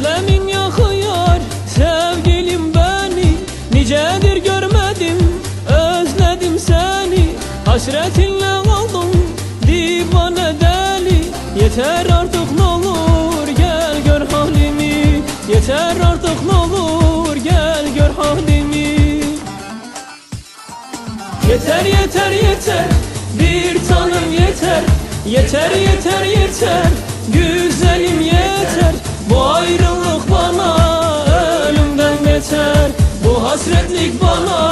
Özlemin yakıyor sevgilim beni. Nicedir görmedim özledim seni. Hasretinle oldum divane deli. Yeter artık ne olur gel gör halimi. Yeter artık ne olur gel gör halimi. Yeter yeter yeter bir tanem yeter. Yeter yeter yeter güzelim yeter. Bu ayrı hasretlik bana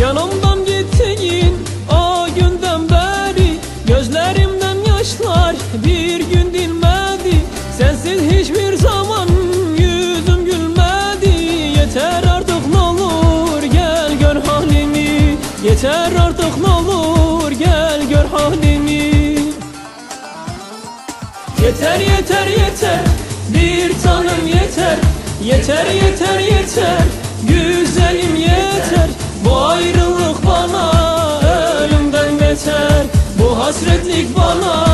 Yanımdan gittiğin o günden beri Gözlerimden yaşlar bir gün dinmedi. Sensiz hiçbir zaman yüzüm gülmedi. Yeter artık ne olur gel gör halimi. Yeter artık ne olur gel gör halimi. Yeter yeter yeter bir tanem yeter. Yeter yeter yeter güzelim no